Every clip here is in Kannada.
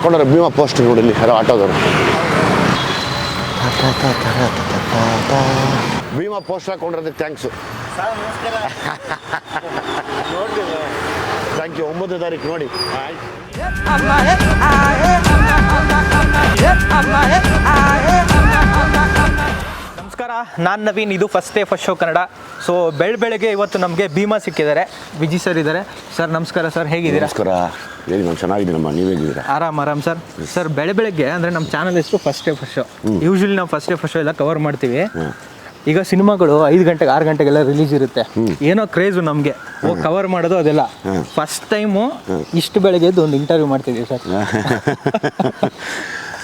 ಹಾಕೊಂಡ್ರೆ ಭೀಮಾ ಪೋಸ್ಟ್ ನೋಡಿಲ್ಲಿ ಯಾರೋ ಆಟೋದವರು ಭೀಮಾ ಪೋಸ್ಟ್ ಹಾಕೊಂಡ್ರೆ ಥ್ಯಾಂಕ್ಸು ಥ್ಯಾಂಕ್ ಯು ಒಂಬತ್ತು ತಾರೀಕು ನೋಡಿ ನಮಸ್ಕಾರ ನಾನು ನವೀನ್ ಇದು first day first show Kannada. So ಬೆಳ ಬೆಳಗ್ಗೆ ಇವತ್ತು ನಮಗೆ ಭೀಮಾ ಸಿಕ್ಕಿದ್ದಾರೆ. ವಿಜಿ ಸರ್ ಇದ್ದಾರೆ. ಸರ್ ನಮಸ್ಕಾರ ಸರ್ ಹೇಗಿದ್ದೀರಾ? ನಮಸ್ಕಾರ. ಹೇಳಿ ನಾನು ಚೆನ್ನಾಗಿದ್ದೀನಮ್ಮ ನೀವು ಹೇಗಿದ್ದೀರಾ? ಆರಾಮ್ ಆರಾಮ್ ಸರ್ ಸರ್ ಬೆಳೆ ಬೆಳಗ್ಗೆ ಅಂದರೆ ನಮ್ಮ ಚಾನಲ್ ಹೆಸರು first day first show usually ನಾವು ಫಸ್ಟ್ ಡೇ ಫಸ್ಟ್ ಶೋ ಎಲ್ಲ ಕವರ್ ಮಾಡ್ತೀವಿ. ಈಗ ಸಿನಿಮಾಗಳು ಐದು ಗಂಟೆಗೆ ಆರು ಗಂಟೆಗೆಲ್ಲ ರಿಲೀಸ್ ಇರುತ್ತೆ. ಏನೋ ಕ್ರೇಜು ನಮಗೆ. ಕವರ್ ಮಾಡೋದು ಅದೆಲ್ಲ. ಫಸ್ಟ್ ಟೈಮು ಇಷ್ಟು ಬೆಳಗ್ಗೆ ಎದ್ದು ಒಂದು ಇಂಟರ್ವ್ಯೂ ಮಾಡ್ತಿದ್ದೀವಿ ಸರ್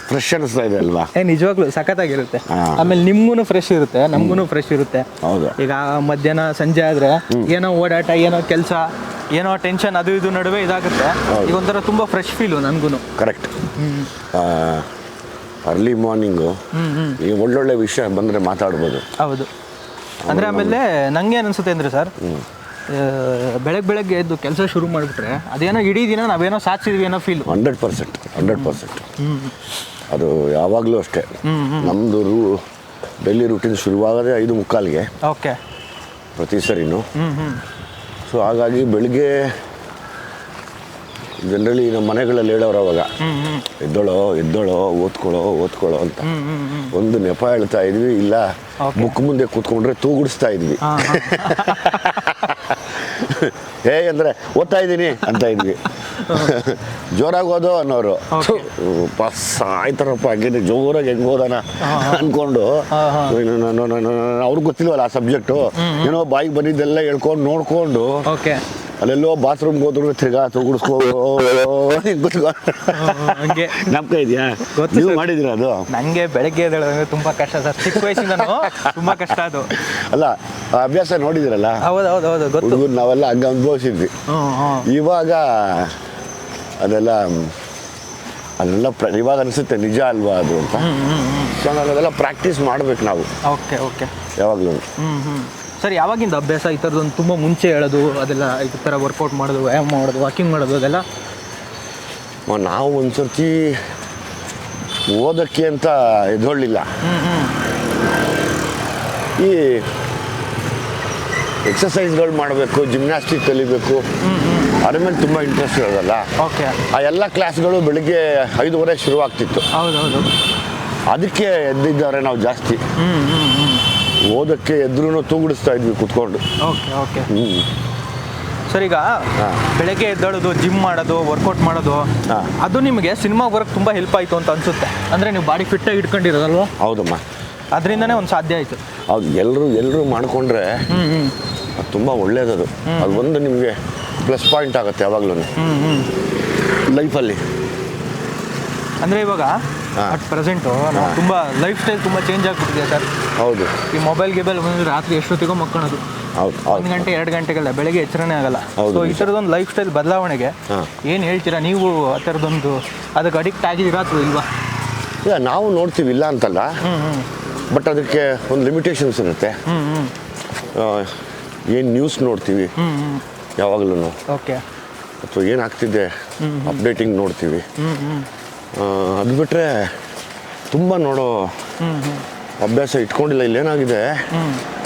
ಫ್ರೆಶ್ ಅನಿಸ್ತಾ ಇದೆ ಅಲ್ವಾ? ಏ ನಿಜವಾಗ್ಲೂ ಸಖತ್ತಾಗಿರುತ್ತೆ. ಆಮೇಲೆ ನಿಮ್ಗೂ ಫ್ರೆಶ್ ಇರುತ್ತೆ ನಮ್ಗೂ ಫ್ರೆಶ್ ಇರುತ್ತೆ. ಹೌದು. ಈಗ ಮಧ್ಯಾಹ್ನ ಸಂಜೆ ಆದ್ರೆ ಏನೋ ಓಡಾಟ ಏನೋ ಕೆಲಸ ಏನೋ ಟೆನ್ಷನ್ ಅದು ಇದು ನಡುವೆ ಇದಾಗುತ್ತೆ. ಈಗ ಒಂಥರ ತುಂಬಾ ಫ್ರೆಶ್ ಫೀಲು ನನಗೂ ಕರೆಕ್ಟ್ ಅರ್ಲಿ ಮಾರ್ನಿಂಗು ಈ ಒಳ್ಳೊಳ್ಳೆ ವಿಷಯ ಬಂದರೆ ಮಾತಾಡ್ಬೋದು. ಹೌದು. ಅಂದರೆ ಆಮೇಲೆ ನಂಗೆ ಏನು ಅನಿಸುತ್ತೆ ಅಂದರೆ ಸರ್ ಬೆಳಗ್ಗೆ ಬೆಳಗ್ಗೆ ಎದ್ದು ಕೆಲಸ ಶುರು ಮಾಡಿಬಿಟ್ರೆ ಅದೇನೋ ಇಡೀ ದಿನ ನಾವೇನೋ ಸಾಧಿಸಿದ್ವಿ ಏನೋ feel hundred percent hundred percent. ಅದು ಯಾವಾಗಲೂ ಅಷ್ಟೇ. ನಮ್ಮದು ರೂ ಡೈಲಿ ರೂಟೀನ್ ಶುರುವಾಗೋದೇ ಐದು ಮುಕ್ಕಾಲಿಗೆ. ಓಕೆ. ಪ್ರತಿ ಸರಿನೂ. ಸೊ ಹಾಗಾಗಿ ಬೆಳಿಗ್ಗೆ ಜನರಲಿ ನಮ್ಮ ಮನೆಗಳಲ್ಲಿ ಹೇಳೋರು ಅವಾಗ ಎದ್ದೋಳೋ ಎದ್ದೋಳೋ ಓದ್ಕೊಳ್ಳೋ ಓದ್ಕೊಳ್ಳೋ ಅಂತ. ಒಂದು ನೆಪ ಹೇಳ್ತಾ ಇದ್ವಿ ಇಲ್ಲ. ಬುಕ್ ಮುಂದೆ ಕೂತ್ಕೊಂಡ್ರೆ ತೂಗುಡಿಸ್ತಾ ಇದ್ವಿ. ಹೇ ಅಂದ್ರೆ ಓದ್ತಾ ಇದ್ದೀನಿ ಅಂತ ಇದ್ವಿ. ಜೋರಾಗಿ ಓದೋ ಅನ್ನೋರು. ಪಾಸ್ ಆಯ್ತಾರಪ್ಪ ಹಂಗೇನೆ ಜೋರಾಗಿ ಹೆಂಗ್ ಓದೋಣ ಹಾ. ಅವ್ರಿಗೆ ಗೊತ್ತಿಲ್ವಲ್ಲ ಆ ಸಬ್ಜೆಕ್ಟು? ಏನೋ ಬಾಯಿಗೆ ಬಂದಿದ್ದೆಲ್ಲ ಹೇಳ್ಕೊಂಡು ನೋಡ್ಕೊಂಡು ಓಕೆ. ಅಲ್ಲೆಲ್ಲೋ ಬಾತ್ರೂಮ್ಗೆ ಹೋದ್ರು ತಿರ್ಗಾ ತೂಗುಡಿಸ್ಕೋ ಹಂಗೆ ನಮ್ಕ ಇದೆಯಾ? ನೀವು. ಮಾಡಿದಿರ ಅದು? ನನಗೆ ಬೆಳಗ್ಗೆ ತುಂಬಾ ಕಷ್ಟ ಸರ್. ಚಿಕ್ಕ ವಯಸ್ಸಿಂದ ತುಂಬಾ ಕಷ್ಟ ಅದು. ಅಲ್ಲ ಅಭ್ಯಾಸ ನೋಡಿದಿರಲ್ಲ? ಹೌದು ಹೌದು ಹೌದು ಗೊತ್ತು. ಹುಡುಗರು ನಾವೆಲ್ಲ ಹಂಗ ಅನುಭವಿಸಿದ್ವಿ. ಹ್ಮ್ ಹ್ಮ್. ಇವಾಗ ಅದೆಲ್ಲ ಅದೆಲ್ಲ ಪ್ರ ಇವಾಗ ಅನಿಸುತ್ತೆ ನಿಜ ಅಲ್ವಾ ಅದು ಅಂತ. ಸೊ ನಾನು ಅದೆಲ್ಲ ಪ್ರಾಕ್ಟೀಸ್ ಮಾಡ್ಬೇಕು ನಾವು. Okay okay. ಯಾವಾಗಲೂ. ಹ್ಮ್ ಹ್ಮ್. ಸರ್ ಯಾವಾಗಿಂದ ಅಭ್ಯಾಸ ಈ ಒಂದು ತುಂಬ ಮುಂಚೆ ಹೇಳೋದು ಅದೆಲ್ಲ ಈ ಥರ ವರ್ಕೌಟ್ ಮಾಡೋದು ವ್ಯಾಯಾಮ ಮಾಡೋದು ವಾಕಿಂಗ್ ಮಾಡೋದು ಅದೆಲ್ಲ? ನಾವು ಒಂದ್ಸರ್ತಿ ಓದಕ್ಕೆ ಅಂತ ಹ್ಮ್. ಈ ಎಕ್ಸಸೈಸ್ಗಳು ಮಾಡಬೇಕು ಜಿಮ್ನಾಸ್ಟಿಕ್ ಕಲಿಬೇಕು. ಅದ್ರ ಮೇಲೆ ತುಂಬ ಇಂಟ್ರೆಸ್ಟ್ ಇರೋದಲ್ಲ? ಓಕೆ ಆ ಎಲ್ಲ ಕ್ಲಾಸ್ಗಳು ಬೆಳಿಗ್ಗೆ ಐದುವರೆ ಶುರುವಾಗ್ತಿತ್ತು. ಹೌದು ಹೌದು ಅದಕ್ಕೆ ಎದ್ದಿದ್ದಾರೆ ನಾವು ಜಾಸ್ತಿ. ಓದಕ್ಕೆ ಎದ್ರೂ ತೂಗುಡಿಸ್ತಾ ಇದ್ವಿ ಕುತ್ಕೊಂಡು. ಓಕೆ ಓಕೆ ಸರ್ ಈಗ. ಬೆಳಗ್ಗೆ ಎದ್ದೇಳೋದು ಜಿಮ್ ಮಾಡೋದು ವರ್ಕೌಟ್ ಮಾಡೋದು. ಅದು ನಿಮಗೆ ಸಿನಿಮಾ ವರ್ಕ್ ತುಂಬ ಹೆಲ್ಪ್ ಆಯಿತು ಅಂತ ಅನ್ಸುತ್ತೆ. ಅಂದರೆ ನೀವು ಬಾಡಿ ಫಿಟ್ಟಾಗಿ ಇಟ್ಕೊಂಡಿರೋದಲ್ವ? ಹೌದಮ್ಮ. ಅದರಿಂದನೇ ಒಂದು ಸಾಧ್ಯ ಆಯಿತು. ಹೌದು ಎಲ್ಲರೂ ಎಲ್ಲರೂ ಮಾಡಿಕೊಂಡ್ರೆ ಅದು ತುಂಬ ಒಳ್ಳೆಯದದು ಅದು ಒಂದು ನಿಮಗೆ ಪ್ಲಸ್ ಪಾಯಿಂಟ್ ಆಗುತ್ತೆ ಯಾವಾಗಲೂ ಲೈಫಲ್ಲಿ ಅಂದರೆ ಇವಾಗ. ಅಟ್ ಪ್ರೆಸೆಂಟು ತುಂಬ ಲೈಫ್ ಸ್ಟೈಲ್ ತುಂಬ ಚೇಂಜ್ ಆಗಿಬಿಟ್ಟಿದೆ ಸರ್. ಹೌದು. ಈ ಮೊಬೈಲ್ ಗಿಬೈಲ್ ಬಂದ್ರೆ ರಾತ್ರಿ ಎಷ್ಟೊತ್ತಿಗೋ ಮಕ್ಕಳದು. ಹೌದು ಒಂದು ಗಂಟೆ ಎರಡು ಗಂಟೆಗೆಲ್ಲ ಬೆಳಗ್ಗೆ ಎಚ್ಚರನೇ ಆಗಲ್ಲ. ಸೊ ಈ. ಥರದೊಂದು ಲೈಫ್ ಸ್ಟೈಲ್ ಬದಲಾವಣೆಗೆ ಏನು ಹೇಳ್ತೀರಾ ನೀವು ಆ ಥರದೊಂದು ಅದಕ್ಕೆ ಅಡಿಕ್ಟ್ ಆಗಿದ್ದೀರಾ ಅಥವಾ ಇಲ್ವಾ? ಇಲ್ಲ ನಾವು ನೋಡ್ತೀವಿ ಇಲ್ಲ ಅಂತಲ್ಲ. ಬಟ್ ಅದಕ್ಕೆ ಒಂದು ಲಿಮಿಟೇಷನ್ಸ್ ಇರುತ್ತೆ. ಏನು ನ್ಯೂಸ್ ನೋಡ್ತೀವಿ? ಯಾವಾಗ್ಲೂ ಓಕೆ. ಅಥವಾ ಏನಾಗ್ತಿದೆ ಅಪ್ಡೇಟಿಂಗ್ ನೋಡ್ತೀವಿ. ಅದು ಬಿಟ್ಟರೆ ತುಂಬ ನೋಡೋ ಅಭ್ಯಾಸ ಇಟ್ಕೊಂಡಿಲ್ಲ ಇಲ್ಲೇನಾಗಿದೆ?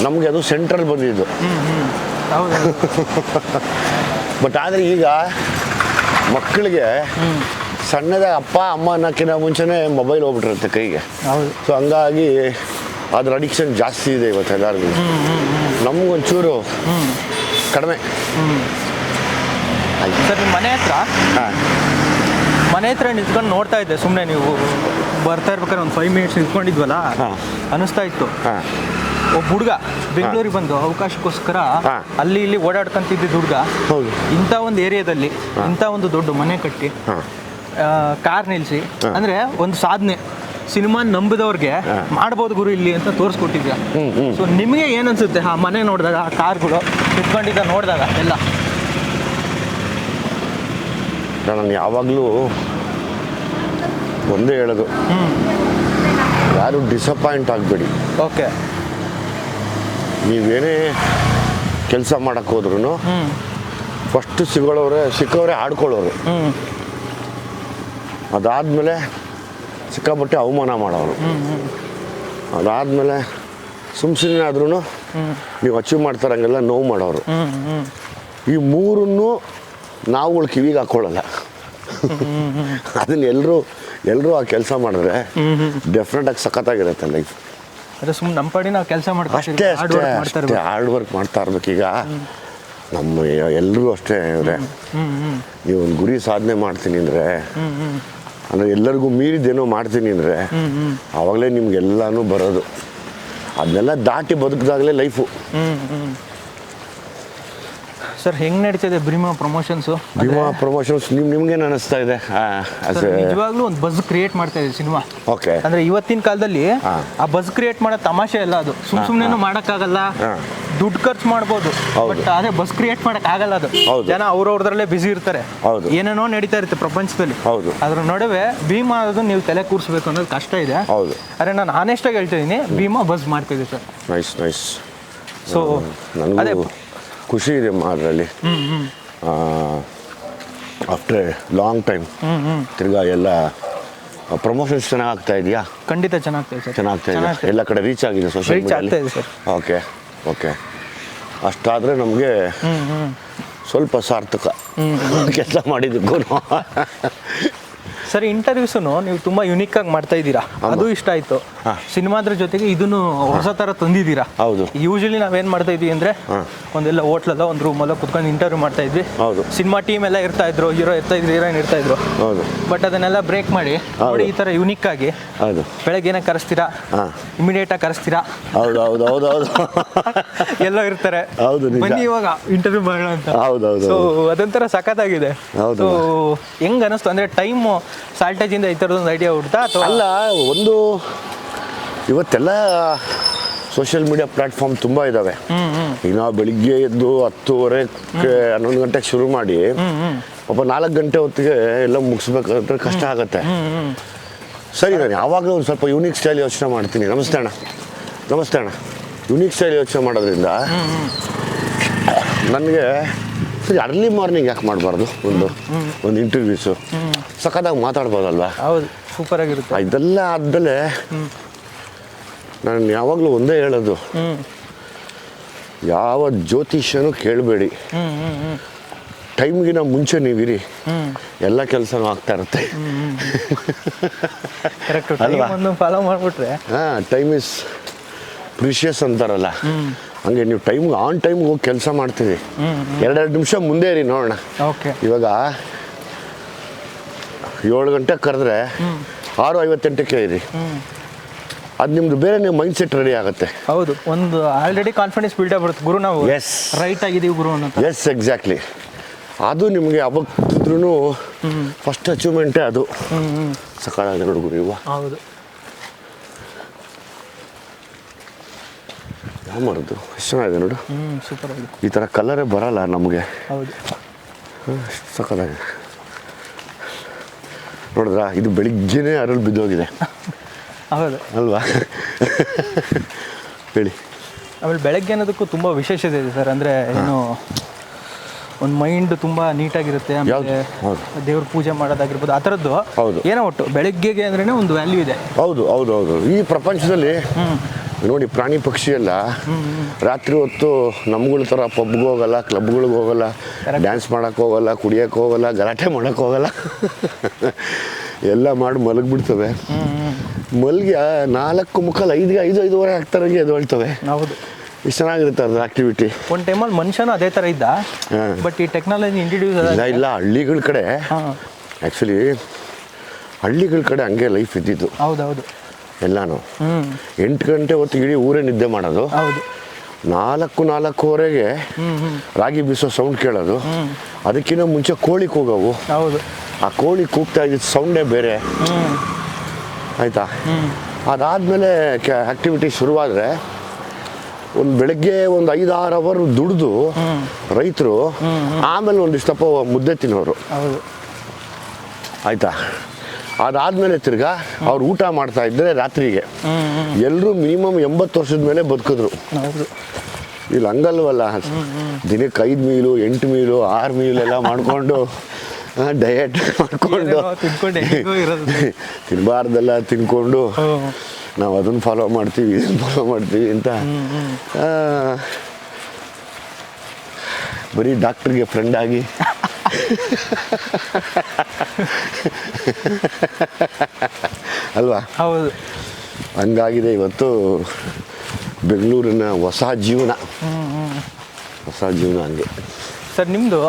ನಮಗೆ ಅದು ಸೆಂಟ್ರಲ್ ಬಂದಿದ್ದು. ಬಟ್ ಆದರೆ ಈಗ ಮಕ್ಕಳಿಗೆ ಸಣ್ಣದಾಗ ಅಪ್ಪ ಅಮ್ಮ ಅನ್ನೋಕ್ಕಿಂತ ಮುಂಚೆನೇ ಮೊಬೈಲ್ ಹೋಗ್ಬಿಟ್ಟಿರುತ್ತೆ ಕೈಗೆ. ಸೊ ಹಂಗಾಗಿ ಅದ್ರ ಅಡಿಕ್ಷನ್ ಜಾಸ್ತಿ ಇದೆ ಇವತ್ತು ಎಲ್ಲರಿಗೂ. ನಮಗೊಂಚೂರು ಕಡಿಮೆ. ಸರ್ ನಿಮ್ಮ ಮನೆ ಹತ್ರ? ಹಾಂ. ಮನೆ ಹತ್ರ ನಿಂತ್ಕೊಂಡು ನೋಡ್ತಾ ಇದ್ದೆ ಸುಮ್ಮನೆ ನೀವು ಬರ್ತಾ ಇರ್ಬೇಕಾದ್ರೆ ಒಂದು ಫೈವ್ ಮಿನಿಟ್ಸ್ ನಿಂತ್ಕೊಂಡಿದ್ವಲ್ಲ. ಅನಿಸ್ತಾ ಇತ್ತು. ಒಬ್ಬ ಹುಡುಗ ಬೆಂಗಳೂರಿಗೆ ಬಂದು ಅವಕಾಶಕ್ಕೋಸ್ಕರ ಅಲ್ಲಿ ಇಲ್ಲಿ ಓಡಾಡ್ಕೊಂತಿದ್ದ ಹುಡುಗ ಇಂಥ ಒಂದು ಏರಿಯಾದಲ್ಲಿ ಇಂಥ ಒಂದು ದೊಡ್ಡ ಮನೆ ಕಟ್ಟಿ ಕಾರ್ ನಿಲ್ಲಿಸಿ ಅಂದ್ರೆ ಒಂದು ಸಾಧನೆ. ಸಿನಿಮಾ ನಂಬಿದವ್ರಿಗೆ ಮಾಡ್ಬೋದು ಗುರು ಇಲ್ಲಿ ಅಂತ ತೋರಿಸ್ಕೊಟ್ಟಿದ್ಯಾ. ಸೊ ನಿಮಗೆ ಏನು ಅನ್ಸುತ್ತೆ ಆ ಮನೆ ನೋಡಿದಾಗ ಆ ಕಾರ್ಗಳು ಇಟ್ಕೊಂಡಿದ್ದ ನೋಡಿದಾಗ ಎಲ್ಲ. ನಾನು ಯಾವಾಗಲೂ ಒಂದೇ ಹೇಳೋದು. ಯಾರು ಡಿಸಪಾಯಿಂಟ್ ಆಗಬೇಡಿ. ಓಕೆ. ನೀವೇನೇ ಕೆಲಸ ಮಾಡಕ್ಕೆ ಹೋದ್ರೂ ಫಸ್ಟ್ ಸಿಗೋಳವ್ರೆ ಸಿಕ್ಕವ್ರೆ ಆಡ್ಕೊಳ್ಳೋರು. ಅದಾದಮೇಲೆ ಸಿಕ್ಕಾಪಟ್ಟೆ ಅವಮಾನ ಮಾಡೋರು. ಅದಾದಮೇಲೆ ಸುಮ್ ಸುಮ್ಮನೆ ಆದ್ರೂ ನೀವು ಅಚೀವ್ ಮಾಡ್ತಾರಂಗೆಲ್ಲ ನೋವು ಮಾಡೋರು. ಈ ಮೂರನ್ನು ನಾವುಗಳು ಕಿವಿಗೆ ಹಾಕ್ಕೊಳ್ಳಲ್ಲ ಅದನ್ನ ಎಲ್ಲರೂ ಎಲ್ಲರೂ ಆ ಕೆಲಸ ಮಾಡಿದ್ರೆ ಡೆಫಿನೆಟಾಗಿ ಸಖತ್ತಾಗಿರುತ್ತೆ ಲೈಫ್ ಅದೇ ಸುಮ್ಮನೆ ನಮ್ಮ ಪಾಡಿ ನಾವು ಕೆಲಸ ಅಷ್ಟೇ ಮಾಡ್ತೀವಿ ಅಷ್ಟೇ ಅಷ್ಟೇ ಹಾರ್ಡ್ ವರ್ಕ್ ಮಾಡ್ತಾ ಇರ್ಬೇಕೀಗ ನಮ್ಮ ಎಲ್ಲರೂ ಅಷ್ಟೇ ಇವ್ರೆ. ನೀವು ಒಂದು ಗುರಿ ಸಾಧನೆ ಮಾಡ್ತೀನಿ ಅಂದರೆ ಅಂದರೆ ಎಲ್ಲರಿಗೂ ಮೀರಿದ್ದೇನೋ ಮಾಡ್ತೀನಿ ಅಂದರೆ ಆವಾಗಲೇ ನಿಮ್ಗೆಲ್ಲನೂ ಬರೋದು. ಅದನ್ನೆಲ್ಲ ದಾಟಿ ಬದುಕಿದಾಗಲೇ ಲೈಫು. ಸರ್ ಹೆಂಗ್ ನಡೀತಿದೆ ಭೀಮಾ ಪ್ರಮೋಷನ್ಸು ಭೀಮಾ ಪ್ರಮೋಷನ್ಸ್ ನಿಮ್ ನಿಮ್ಗೇನು ಅನಿಸ್ತಾ ಇದೆ? ನಿಜವಾಗ್ಲೂ ಒಂದು ಬಸ್ ಕ್ರಿಯೇಟ್ ಮಾಡ್ತಾ ಇದೆ ಸಿನಿಮಾ. ಓಕೆ ಅಂದ್ರೆ ಇವತ್ತಿನ ಕಾಲದಲ್ಲಿ ಆ ಬಸ್ ಕ್ರಿಯೇಟ್ ಮಾಡೋ ತಮಾಷೆ ಅಲ್ಲ ಅದು. ಸುಮ್ ಸುಮ್ಮನೆ ಮಾಡಕ್ಕಾಗಲ್ಲ. ದುಡ್ಡು ಖರ್ಚು ಮಾಡ್ಬೋದು. ಬಟ್ ಅದೇ ಬಸ್ ಕ್ರಿಯೇಟ್ ಮಾಡಕ್ ಆಗಲ್ಲ ಅದು. ಜನ ಅವ್ರವ್ರದ್ರಲ್ಲೇ ಬಿಸಿ ಇರ್ತಾರೆ. ಏನೇನೋ ನಡೀತಾ ಇರುತ್ತೆ ಪ್ರಪಂಚದಲ್ಲಿ. ಹೌದು. ಅದ್ರ ನಡುವೆ ಭೀಮಾ ಅದು ನೀವು ತಲೆ ಕೂರಿಸ್ಬೇಕು ಅನ್ನೋದು ಕಷ್ಟ ಇದೆ. ಹೌದು. ಅರೆ ನಾನು ಆನೆಸ್ಟ್ ಆಗಿ ಹೇಳ್ತಾ ಇದೀನಿ. ಭೀಮಾ ಬಸ್ ಮಾಡ್ತಿದ್ದೆ ಸರ್. ನೈಸ್ ನೈಸ್ ಸೊ ಅದೇ ಖುಷಿ ಇದೆ ಅದರಲ್ಲಿ. ಆಫ್ಟರ್ ಲಾಂಗ್ ಟೈಮ್ ತಿರ್ಗಾ ಎಲ್ಲ ಪ್ರಮೋಷನ್ಸ್ ಚೆನ್ನಾಗಿ ಆಗ್ತಾ ಇದೆಯಾ? ಖಂಡಿತ ಚೆನ್ನಾಗ್ತಾ ಸರ್. ಚೆನ್ನಾಗ್ತಾ ಇದೆ. ಎಲ್ಲ ಕಡೆ ರೀಚ್ ಆಗಿದೆ ಸೋಷಿಯಲ್ ಮೀಡಿಯಾ ಇದೆ. Okay okay. ಅಷ್ಟಾದರೆ ನಮಗೆ ಸ್ವಲ್ಪ ಸಾರ್ಥಕ. ಕೆಲಸ ಮಾಡಿದ್ದಕ್ಕೂ ಸರ್ ಇಂಟರ್ವ್ಯೂಸು ನೀವು ತುಂಬಾ ಯುನಿಕ್ ಆಗಿ ಮಾಡ್ತಾ ಇದ್ದೀರಾ? ಅದು ಇಷ್ಟ ಆಯ್ತು. ಸಿನಿಮಾದ್ರ ಜೊತೆಗೆ ಇದನ್ನು ಹೊಸ ತರ ತಂದಿದ್ದೀರಾ? ಹೌದು. ಯೂಶಲಿ ನಾವೇನ್ ಮಾಡ್ತಾ ಇದ್ವಿ ಅಂದ್ರೆ ಒಂದೆಲ್ಲ ಹೋಟ್ಲಲ್ಲ ಒಂದು ರೂಮಲ್ಲ ಕುತ್ಕೊಂಡು ಇಂಟರ್ವ್ಯೂ ಮಾಡ್ತಾ ಇದ್ವಿ. ಹೌದು. ಸಿನಿಮಾ ಟೀಮ್ ಎಲ್ಲ ಇರ್ತಾ ಇದ್ರು ಹೀರೋ ಇರ್ತಾ ಇದ್ರು ಹೀರೋಯಿನ್ ಇರ್ತಾ ಇದ್ರು. ಹೌದು. ಬಟ್ ಅದನ್ನೆಲ್ಲ ಬ್ರೇಕ್ ಮಾಡಿ ನೋಡಿ ಈ ತರ ಯುನಿಕ್ ಆಗಿ ಹೌದು. ಏನ ಕರೆಸ್ತೀರಾ? ಹಾ. ಇಮಿಡಿಯೇಟ್ ಆಗಿ ಕರೆಸ್ತೀರಾ? ಹೌದು ಹೌದು ಹೌದು ಹೌದು. ಎಲ್ಲ ಇರ್ತಾರೆ. ಹೌದು. ಬನ್ನಿ ಇವಾಗ ಇಂಟರ್ವ್ಯೂ ಮಾಡೋಣ ಅಂತ. ಹೌದು ಹೌದು ಸೊ ಅದೊಂಥರ ಸಖತ್ತಾಗಿದೆ. ಹೌದು. ಹೆಂಗ್ ಅನಿಸ್ತು? ಅಂದ್ರೆ ಟೈಮ್ ಸಾಲ್ಟೇಜ್ ಇಂದ ಈ ಥರದೊಂದು ಐಡಿಯಾ ಹುಡ್ತಾ ಅಥವಾ ಅಲ್ಲ ಒಂದು ಇವತ್ತೆಲ್ಲ ಸೋಷಿಯಲ್ ಮೀಡಿಯಾ ಪ್ಲಾಟ್ಫಾರ್ಮ್ ತುಂಬ ಇದ್ದಾವೆ ಈಗ ನಾವು ಬೆಳಿಗ್ಗೆ ಎದ್ದು ಹತ್ತುವರೆ ಹನ್ನೊಂದು ಗಂಟೆಗೆ ಶುರು ಮಾಡಿ ಒಬ್ಬ ನಾಲ್ಕು ಗಂಟೆ ಹೊತ್ತಿಗೆ ಎಲ್ಲ ಮುಗಿಸ್ಬೇಕಂದ್ರೆ ಕಷ್ಟ ಆಗುತ್ತೆ. ಸರಿ ನಾನು ಯಾವಾಗಲೂ ಒಂದು ಸ್ವಲ್ಪ ಯೂನಿಕ್ ಸ್ಟೈಲ್ ಯೋಚನೆ ಮಾಡ್ತೀನಿ. ನಮಸ್ತೆ ಅಣ್ಣ. ನಮಸ್ತೆ ಅಣ್ಣ. ಯೂನಿಕ್ ಸ್ಟೈಲ್ ಯೋಚನೆ ಮಾಡೋದ್ರಿಂದ ನನಗೆ ಸರಿ ಅರ್ಲಿ ಮಾರ್ನಿಂಗ್ ಯಾಕೆ ಮಾಡಬಾರ್ದು? ಒಂದು ಒಂದು ಇಂಟರ್ವ್ಯೂಸು ಸಖತ್ತಾಗಿ ಮಾತಾಡ್ಬೋದಲ್ವಾ? ಹೌದು ಸೂಪರ್ ಆಗಿರುತ್ತೆ. ಇದೆಲ್ಲ ಆದ್ಮೇಲೆ ನಾನು ಯಾವಾಗಲೂ ಒಂದೇ ಹೇಳೋದು. ಯಾವ ಜ್ಯೋತಿಷ್ಯನೂ ಕೇಳಬೇಡಿ. ಟೈಮ್ಗಿನ ಮುಂಚೆ ನೀವಿರಿ. ಎಲ್ಲ ಕೆಲಸನೂ ಆಗ್ತಾ ಇರುತ್ತೆ. ಅಲ್ವಾ? ಫಾಲೋ ಮಾಡಿಬಿಟ್ರೆ. ಹಾಂ ಟೈಮ್ ಇಸ್ ಪ್ರಿಷಿಯಸ್ ಅಂತಾರಲ್ಲ. ಹಂಗೆ ನೀವು ಟೈಮ್ಗೆ ಆನ್ ಟೈಮ್ಗೆ ಹೋಗಿ ಕೆಲಸ ಮಾಡ್ತೀವಿ ಎರಡೆರಡು ನಿಮಿಷ ಮುಂದೆ ಇರಿ ನೋಡೋಣ. ಓಕೆ ಇವಾಗ ಏಳು ಗಂಟೆಗೆ ಕರೆದ್ರೆ ಆರು ಐವತ್ತೆಂಟಕ್ಕೆ ಇರಿ. ಅದು ನಿಮ್ದು ಬೇರೆ ನೀವು ಮೈಂಡ್ ಸೆಟ್ ರೆಡಿ ಆಗುತ್ತೆ. ಹೌದು ಒಂದು ಆಲ್ರೆಡಿ ಕಾನ್ಫಿಡೆನ್ಸ್ ಬಿಲ್ಡ್ ಬರುತ್ತೆ. ಗುರು ನಾವು ಎಸ್ ರೈಟ್ ಆಗಿದೀವಿ ಗುರು ಅನ್ನೋ ಎಸ್ ಎಕ್ಸಾಕ್ಟ್ಲಿ ಅದು ನಿಮಗೆ ಯಾವತ್ತಿದ್ರೂ ಫಸ್ಟ್ ಅಚೀವ್ಮೆಂಟೇ ಅದು. ಸಕಾಲ ನೋಡು ಗುರು ಇವ. ಹೌದು. ಯಾವ ಮಾಡೋದು ಎಷ್ಟು ಚೆನ್ನಾಗಿದೆ ನೋಡು. ಸೂಪರ್ ಈ ಥರ ಕಲರೇ ಬರಲ್ಲ ನಮಗೆ. ಹೌದು. ಸಕ್ಕತ್ತಾಗಿದೆ ನೋಡಿದ್ರಾ? ಇದು ಬೆಳಿಗ್ಗೆನೇ ಅರಳು ಬಿದ್ದೋಗಿದೆ. ಹೌದು. ಅಲ್ವಾ? ಹೇಳಿ. ಆಮೇಲೆ ಬೆಳಗ್ಗೆ ಅನ್ನೋದಕ್ಕೂ ತುಂಬ ವಿಶೇಷತೆ ಇದೆ ಸರ್. ಅಂದರೆ ಏನು ಒಂದು ಮೈಂಡ್ ತುಂಬ ನೀಟಾಗಿರುತ್ತೆ. ಆಮೇಲೆ. ದೇವ್ರ ಪೂಜೆ ಮಾಡೋದಾಗಿರ್ಬೋದು. ಆ ಥರದ್ದು ಹೌದು. ಏನೋ ಒಟ್ಟು ಬೆಳಗ್ಗೆಗೆ ಅಂದ್ರೇ ಒಂದು ವ್ಯಾಲ್ಯೂ ಇದೆ. ಹೌದು ಹೌದು ಹೌದು. ಈ ಪ್ರಪಂಚದಲ್ಲಿ ನೋಡಿ ಪ್ರಾಣಿ ಪಕ್ಷಿ ಎಲ್ಲ ರಾತ್ರಿ ಹೊತ್ತು ನಮ್ಗಳ ಥರ ಪಬ್ಗೆ ಹೋಗಲ್ಲ ಕ್ಲಬ್ಗಳಿಗೆ ಹೋಗಲ್ಲ ಡ್ಯಾನ್ಸ್ ಮಾಡೋಕ್ಕೆ ಹೋಗಲ್ಲ ಕುಡಿಯೋಕ್ಕೆ ಹೋಗಲ್ಲ ಗಲಾಟೆ ಮಾಡೋಕ್ಕೆ ಹೋಗಲ್ಲ. ಎಲ್ಲ ಮಾಡಿ ಮಲಗಿಬಿಡ್ತವೆ. ಮಲ್ಗಿ ನಾಲ್ಕು ಮುಕ್ಕಲ್ ಐದು ಐದು ಐದುವರೆ ಆಗ್ತಾರಂಗೆ ಎದ್ದೇಳ್ತವೆ ಹೌದು. ಇಷ್ಟು ಚೆನ್ನಾಗಿರುತ್ತೆ ಅದ್ರ ಆಕ್ಟಿವಿಟಿ ಒಂದು ಟೈಮಲ್ಲಿ ಮನುಷ್ಯನೂ ಅದೇ ಥರ ಇದ್ದ ಬಟ್ ಈ ಟೆಕ್ನಾಲಜಿ ಇಂಟ್ರಡ್ಯೂಸ್ ಇಲ್ಲ ಇಲ್ಲ ಹಳ್ಳಿಗಳ ಕಡೆ ಆ್ಯಕ್ಚುಲಿ ಹಳ್ಳಿಗಳ ಕಡೆ ಹಂಗೆ ಲೈಫ್ ಇದ್ದಿದ್ದು. ಹೌದೌದು. ಎಲ್ಲಾನು. ಎಂಟು ಗಂಟೆ ಹೊತ್ತಿಗೆ ಇಡೀ ಊರೇ ನಿದ್ದೆ ಮಾಡೋದು. ಹೌದು. ನಾಲ್ಕು ನಾಲ್ಕೂವರೆಗೆ ರಾಗಿ ಬೀಸೋ ಸೌಂಡ್ ಕೇಳೋದು. ಅದಕ್ಕಿಂತ ಮುಂಚೆ ಕೋಳಿ ಕೂಗವು. ಹೌದು. ಆ ಕೋಳಿ ಕೂಗ್ತಾ ಇದ್ದ ಸೌಂಡೇ ಬೇರೆ. ಆಯ್ತಾ? ಆಕ್ಟಿವಿಟಿ ಅದಾದಮೇಲೆ ಆ್ಯಕ್ಟಿವಿಟಿ ಶುರುವಾದರೆ ಒಂದು ಬೆಳಗ್ಗೆ ಒಂದು ಐದು ಆರು ಅವರ್ ದುಡಿದು ರೈತರು ಆಮೇಲೆ ಒಂದಿಷ್ಟಪ್ಪ ಮುದ್ದೆ ತಿನ್ನೋರು. ಆಯಿತಾ? ಅದಾದಮೇಲೆ ತಿರ್ಗಾ ಅವ್ರು ಊಟ ಮಾಡ್ತಾ ಇದ್ದರೆ ರಾತ್ರಿಗೆ. ಎಲ್ಲರೂ ಮಿನಿಮಮ್ ಎಂಬತ್ತು ವರ್ಷದ ಮೇಲೆ ಬದುಕಿದ್ರು. ಇಲ್ಲಿ ಹಂಗಲ್ವಲ್ಲ. ದಿನಕ್ಕೆ ಐದು ಮೀಲು ಎಂಟು ಮೀಲು ಆರು ಮೀಲು ಎಲ್ಲ ಮಾಡಿಕೊಂಡು ಡಯಟ್ ಮಾಡಿಕೊಂಡು. ತಿನ್ಬಾರ್ದೆಲ್ಲ ತಿನ್ಕೊಂಡು ಹೆಂಗೋ ತಿನ್ನಬಾರ್ದೆಲ್ಲ ತಿನ್ಕೊಂಡು. ನಾವು ಅದನ್ನು ಫಾಲೋ ಮಾಡ್ತೀವಿ ಇದನ್ನ ಫಾಲೋ ಮಾಡ್ತೀವಿ ಅಂತ. ಬರೀ ಡಾಕ್ಟ್ರಿಗೆ ಫ್ರೆಂಡ್ ಆಗಿ. ಅಲ್ವಾ? ಹೌದು. ಹಂಗಾಗಿದೆ ಇವತ್ತು ಬೆಂಗಳೂರಿನ ಹೊಸ ಜೀವನ. ಹೊಸ ಜೀವನ ಹಂಗೆ. ಸರ್ ನಿಮ್ಮದು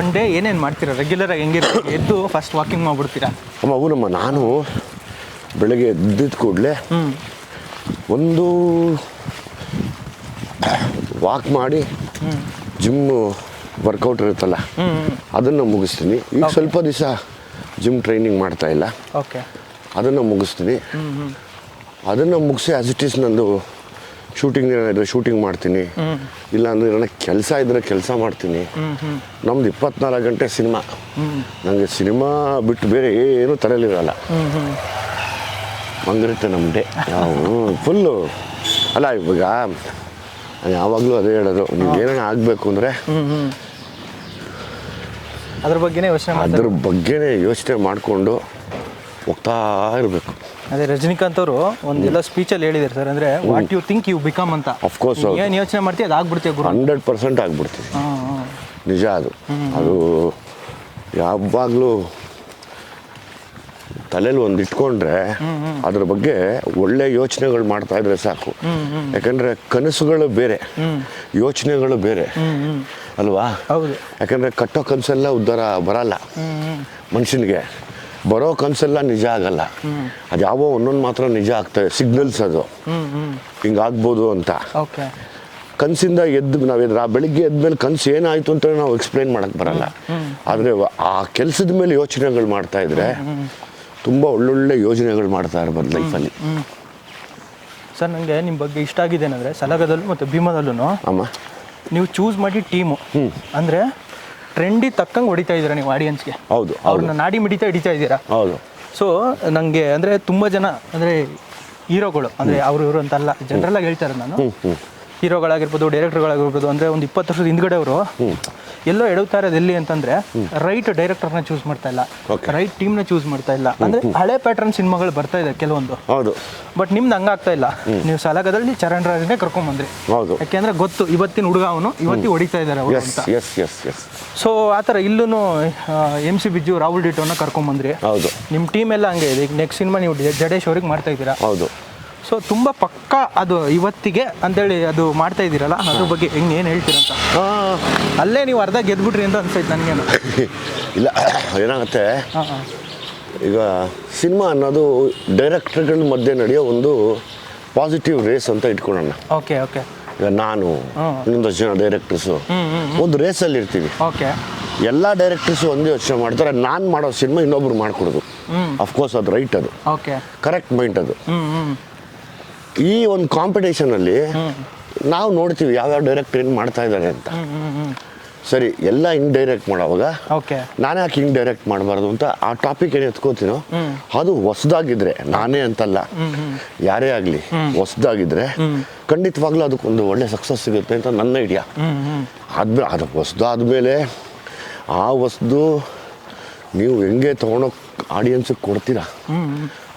ಒನ್ ಡೇ ಏನೇನು ಮಾಡ್ತೀರಾ? ರೆಗ್ಯುಲರ್ ಆಗಿ ಹೆಂಗಿರುತ್ತೆ? ಎದ್ದು ಫಸ್ಟ್ ವಾಕಿಂಗ್ ಮಾಡ್ಬಿಡ್ತೀರಾ? ಅಮ್ಮ ಅವನಮ್ಮ ನಾನು ಬೆಳಗ್ಗೆ ಎದ್ದಿದ್ದ ಕೂಡಲೇ ಒಂದು ವಾಕ್ ಮಾಡಿ ಜಿಮ್ಮು ವರ್ಕೌಟ್ ಇರುತ್ತಲ್ಲ ಅದನ್ನು ಮುಗಿಸ್ತೀನಿ. ಈಗ ಸ್ವಲ್ಪ ದಿವಸ ಜಿಮ್ ಟ್ರೈನಿಂಗ್ ಮಾಡ್ತಾ ಇಲ್ಲ. ಓಕೆ ಅದನ್ನು ಮುಗಿಸ್ತೀನಿ. ಅದನ್ನು ಮುಗಿಸಿ ಆಸ್ ಇಟ್ ಈಸ್ ನಂದು ಶೂಟಿಂಗ್ ಇದ್ರೆ ಶೂಟಿಂಗ್ ಮಾಡ್ತೀನಿ. ಇಲ್ಲ ಅಂದ್ರೆ ಕೆಲಸ ಇದ್ರೆ ಕೆಲಸ ಮಾಡ್ತೀನಿ. ನಮ್ದು ಇಪ್ಪತ್ನಾಲ್ಕು ಗಂಟೆ ಸಿನಿಮಾ ನನಗೆ ಸಿನಿಮಾ ಬಿಟ್ಟು ಬೇರೆ ಏನೂ ತಲೆಯಲ್ಲಿರಲ್ಲ. ಹ್ಞೂ ಹಂಗಿರುತ್ತೆ ನಮ್ಮ ಡೇ ನಾವು ಫುಲ್ಲು ಅಲ್ಲ ಇವಾಗ ಯಾವಾಗಲೂ ಅದೇ ಹೇಳೋದು. ನೀವು ಏನೇನು ಆಗಬೇಕು ಅಂದರೆ ಅದ್ರ ಬಗ್ಗೆನೇ ಯೋಚನೆ ಅದ್ರ ಬಗ್ಗೆ ಬಗ್ಗೆನೇ ಯೋಚನೆ ಮಾಡಿಕೊಂಡು ಹೋಗ್ತಾ ಇರಬೇಕು. ಅದೇ ರಜನಿಕಾಂತ್ ಅವರು ಒಂದೆಲ್ಲ ಸ್ಪೀಚಲ್ಲಿ ಹೇಳಿದ್ದಾರೆ ಸರ್ ಅಂದರೆ what you think you become ಅಂತ. Of course. ಏನು ಯೋಚನೆ ಮಾಡ್ತೀವಿ ಅದು ಆಗ್ಬಿಡ್ತೀವಿ ಗುರು? Hundred percent ಆಗ್ಬಿಡ್ತೀವಿ. ನಿಜ ಅದು. ಅದು ಯಾವಾಗಲೂ ತಲೆಯಲ್ಲಿ ಒಂದು ಇಟ್ಕೊಂಡ್ರೆ ಅದ್ರ ಬಗ್ಗೆ ಒಳ್ಳೆ ಯೋಚನೆಗಳು ಮಾಡ್ತಾ ಇದ್ರೆ ಸಾಕು. ಯಾಕಂದ್ರೆ ಕನಸುಗಳು ಬೇರೆ ಯೋಚನೆಗಳು ಬೇರೆ. ಅಲ್ವಾ? ಹೌದು. ಯಾಕಂದ್ರೆ ಕಟ್ಟೋ ಕನಸೆಲ್ಲ ಉದ್ಧಾರ ಬರಲ್ಲ. ಮನುಷ್ಯನಿಗೆ ಬರೋ ಕನಸೆಲ್ಲ ನಿಜ ಆಗಲ್ಲ. ಅದು ಯಾವೋ ಒಂದೊಂದು ಮಾತ್ರ ನಿಜ ಆಗ್ತದೆ ಸಿಗ್ನಲ್ಸ್ ಅದು. ಹಿಂಗಾಗ್ಬೋದು ಅಂತ. ಓಕೆ. ಕನಸಿಂದ ಎದ್ದು ನಾವು ಎದ್ರ ಬೆಳಿಗ್ಗೆ ಎದ್ಮೇಲೆ ಕನಸು ಏನಾಯಿತು ಅಂತ ನಾವು ಎಕ್ಸ್ಪ್ಲೈನ್ ಮಾಡಕ್ಕೆ ಬರಲ್ಲ. ಆದರೆ ಆ ಕೆಲಸದ ಮೇಲೆ ಯೋಚನೆಗಳು ಮಾಡ್ತಾ ಇದ್ರೆ ತುಂಬ ಒಳ್ಳೊಳ್ಳೆ ಯೋಜನೆಗಳು ಮಾಡ್ತಾ ಇರ್ಬೋದು ಲೈಫಲ್ಲಿ ಸರ್ ನನಗೆ ನಿಮ್ಮ ಬಗ್ಗೆ ಇಷ್ಟ ಆಗಿದೆ ಏನಂದರೆ ಸಲಗದಲ್ಲೂ ಮತ್ತು ಭೀಮದಲ್ಲೂ ಅಮ್ಮ? ನೀವು ಚೂಸ್ ಮಾಡಿ ಟೀಮು ಅಂದರೆ ಟ್ರೆಂಡಿ ತಕ್ಕಂಗೆ ಹೊಡಿತಾ ಇದ್ದೀರಾ ನೀವು ಆಡಿಯನ್ಸ್ಗೆ ಹೌದು ಹೌದು. ಅವ್ರನ್ನ ನಾಡಿ ಮಿಡಿತಾ ಹಿಡಿತಾ ಇದ್ದೀರಾ? ಹೌದು. ಸೊ ನನಗೆ ಅಂದರೆ ತುಂಬ ಜನ ಅಂದರೆ ಹೀರೋಗಳು ಅಂದರೆ ಅವರು ಇವರು ಅಂತಲ್ಲ ಜನರಲ್ಲಾಗಿ ಹೇಳ್ತಾರೆ ನಾನು. ಹೀರೋಗಳಾಗಿರ್ಬೋದು ಡೈರೆಕ್ಟರ್ಗಳಾಗಿರ್ಬೋದು ಅಂದರೆ ಒಂದು ಇಪ್ಪತ್ತು ವರ್ಷದ ಹಿಂದ್ಗಡೆ ಅವರು ಎಲ್ಲೋ ಎಡುತ್ತಾರೆ ಇರೋದು ಎಲ್ಲಿ ಅಂತಂದರೆ ರೈಟ್ ಡೈರೆಕ್ಟರ್ನ ಚೂಸ್ ಮಾಡ್ತಾ ಇಲ್ಲ. ರೈಟ್ ಟೀಮ್ನ ಚೂಸ್ ಮಾಡ್ತಾ ಇಲ್ಲ. ಅಂದ್ರೆ ಹಳೆ ಪ್ಯಾಟರ್ನ್ ಸಿನಿಮಾಗಳು ಬರ್ತಾ ಇದೆ ಕೆಲವೊಂದು. ಹೌದು. ಬಟ್ ನಿಮ್ದು ಹಂಗಾಗ್ತಾ ಇಲ್ಲ. ನೀವು ಸಲಗದಲ್ಲಿ ಚರಣ್ ರಾಜ್ನೇ ಕರ್ಕೊಂಬಂದ್ರಿ ಹೌದು. ಯಾಕೆಂದ್ರೆ ಗೊತ್ತು ಇವತ್ತಿನ ಹುಡುಗ ಅವನು ಇವತ್ತಿ ಹೊಡಿತಾ ಇದ್ದಾರೆ ಅವರು ಅಂತ. ಸೊ ಆ ಥರ ಇಲ್ಲೂ ಎಂ ಸಿ ಬಿಜು ರಾಹುಲ್ ಡಿಟೋನ ಕರ್ಕೊಂಬಂದ್ರಿ ಹೌದು. ನಿಮ್ಮ ಟೀಮ್ ಎಲ್ಲ ಹಂಗೆ ಇದೆ. ಈಗ ನೆಕ್ಸ್ಟ್ ಸಿನಿಮಾ ನೀವು ಜಡೇಶ್ ಅವ್ರಿಗೆ ಮಾಡ್ತಾ ಇದ್ದೀರಾ? ಹೌದು. ಸೊ ತುಂಬ ಪಕ್ಕ ಅದು ಇವತ್ತಿಗೆ ಅಂತೇಳಿ ಅದು ಮಾಡ್ತಾ ಇದ್ದೀರಲ್ಲ ಅದ್ರ ಬಗ್ಗೆ ಹೆಂಗೆ ಏನು ಹೇಳ್ತೀರಂತ ಅಲ್ಲೇ ನೀವು ಅರ್ಧ ಗೆದ್ಬಿಟ್ರಿ ಅಂತ ಅನ್ಸೈತೆ ನನಗೇನು. ಇಲ್ಲ ಏನಾಗುತ್ತೆ? ಈಗ ಸಿನಿಮಾ ಅನ್ನೋದು ಡೈರೆಕ್ಟರ್ಗಳ ಮಧ್ಯೆ ನಡೆಯೋ ಒಂದು ಪಾಸಿಟಿವ್ ರೇಸ್ ಅಂತ ಇಟ್ಕೊಳ್ಳೋಣ. Okay okay. ಈಗ ನಾನು. ಇನ್ನೊಂದಷ್ಟು ಜನ ಡೈರೆಕ್ಟರ್ಸು. ಒಂದು ರೇಸಲ್ಲಿ ಇರ್ತೀವಿ. ಓಕೆ. ಎಲ್ಲ ಡೈರೆಕ್ಟರ್ಸ್ ಒಂದೇ ಯೋಚನೆ ಮಾಡ್ತಾರೆ ನಾನು ಮಾಡೋ ಸಿನಿಮಾ ಇನ್ನೊಬ್ರು ಮಾಡಿಕೊಡೋದು. ಅಫ್ಕೋರ್ಸ್ ಅದು ರೈಟ್ ಅದು. ಓಕೆ. ಕರೆಕ್ಟ್ ಮೈಂಡ್ ಅದು. ಈ ಒಂದು ಕಾಂಪಿಟೇಷನಲ್ಲಿ ನಾವು ನೋಡ್ತೀವಿ ಯಾವ್ಯಾವ ಡೈರೆಕ್ಟ್ ಏನು ಮಾಡ್ತಾ ಇದ್ದಾರೆ ಅಂತ. ಸರಿ ಎಲ್ಲ ಹಿಂಗೆ ಡೈರೆಕ್ಟ್ ಮಾಡೋವಾಗ ನಾನು ಯಾಕೆ ಹಿಂಗೆ ಡೈರೆಕ್ಟ್ ಮಾಡಬಾರ್ದು ಅಂತ ಆ ಟಾಪಿಕ್ ಏನು ಎತ್ಕೋತೀನೋ ಅದು ಹೊಸದಾಗಿದ್ರೆ ನಾನೇ ಅಂತಲ್ಲ. ಯಾರೇ ಆಗಲಿ ಹೊಸದಾಗಿದ್ರೆ ಖಂಡಿತವಾಗ್ಲೂ ಅದಕ್ಕೊಂದು ಒಳ್ಳೆ ಸಕ್ಸಸ್ ಸಿಗುತ್ತೆ ಅಂತ ನನ್ನ ಐಡಿಯಾ ಆದ್ಮೇಲೆ ಅದು ಹೊಸದಾದ್ಮೇಲೆ ಆ ಹೊಸದು ನೀವು ಹೆಂಗೆ ತೊಗೊಂಡೋಗಿ ಆಡಿಯನ್ಸಿಗೆ ಕೊಡ್ತೀರಾ?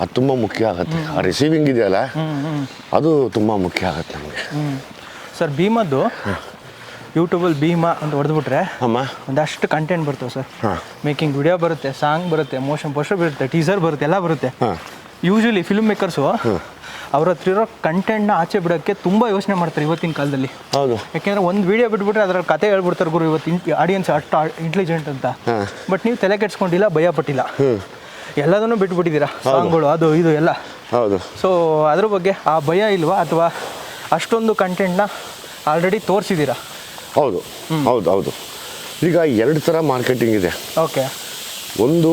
ಅದು ತುಂಬ ಮುಖ್ಯ ಆಗುತ್ತೆ. ಆ ರಿಸೀವಿಂಗ್ ಇದೆಯಲ್ಲ? ಅದು ತುಂಬ ಮುಖ್ಯ ಆಗುತ್ತೆ ನಮಗೆ. ಸರ್ ಭೀಮದ್ದು ಯೂಟ್ಯೂಬಲ್ಲಿ ಭೀಮಾ ಅಂತ ಹೊಡೆದ್ಬಿಟ್ರೆ ಅಮ್ಮ. ಒಂದಷ್ಟು ಕಂಟೆಂಟ್ ಬರ್ತವೆ ಸರ್. ಮೇಕಿಂಗ್ ವಿಡಿಯೋ ಬರುತ್ತೆ ಸಾಂಗ್ ಬರುತ್ತೆ ಮೋಷನ್ ಪೋಸ್ಟರ್ ಬರುತ್ತೆ ಟೀಸರ್ ಬರುತ್ತೆ ಎಲ್ಲ ಬರುತ್ತೆ. ಯೂಶಲಿ ಫಿಲ್ಮ್ ಮೇಕರ್ಸು ಅವ್ರ ಹತ್ರ ಇರೋ ಕಂಟೆಂಟ್ನ ಆಚೆ ಬಿಡೋಕ್ಕೆ ತುಂಬ ಯೋಚನೆ ಮಾಡ್ತಾರೆ ಇವತ್ತಿನ ಕಾಲದಲ್ಲಿ. ಹೌದು. ಯಾಕೆಂದ್ರೆ ಒಂದು ವಿಡಿಯೋ ಬಿಟ್ಬಿಟ್ರೆ ಅದರ ಕತೆ ಹೇಳ್ಬಿಡ್ತಾರೆ ಗುರು ಇವತ್ತು ಆಡಿಯನ್ಸ್ ಅಷ್ಟು ಇಂಟೆಲಿಜೆಂಟ್ ಅಂತ. ಬಟ್ ನೀವು ತಲೆ ಕೆಡ್ಸ್ಕೊಂಡಿಲ್ಲ ಭಯ ಪಟ್ಟಿಲ್ಲ. ಎಲ್ಲದನ್ನು ಬಿಟ್ಬಿಟ್ಟಿದ್ದೀರಾ? ಸಾಂಗ್ಗಳು ಅದು ಇದು ಎಲ್ಲ? ಹೌದು. ಸೊ ಅದ್ರ ಬಗ್ಗೆ ಆ ಭಯ ಇಲ್ವಾ ಅಥವಾ ಅಷ್ಟೊಂದು ಕಂಟೆಂಟ್ನ ಆಲ್ರೆಡಿ ತೋರಿಸಿದ್ದೀರಾ? ಹೌದು. ಹೌದು ಹೌದು. ಈಗ ಎರಡು ಥರ ಮಾರ್ಕೆಟಿಂಗ್ ಇದೆ. ಓಕೆ ಒಂದು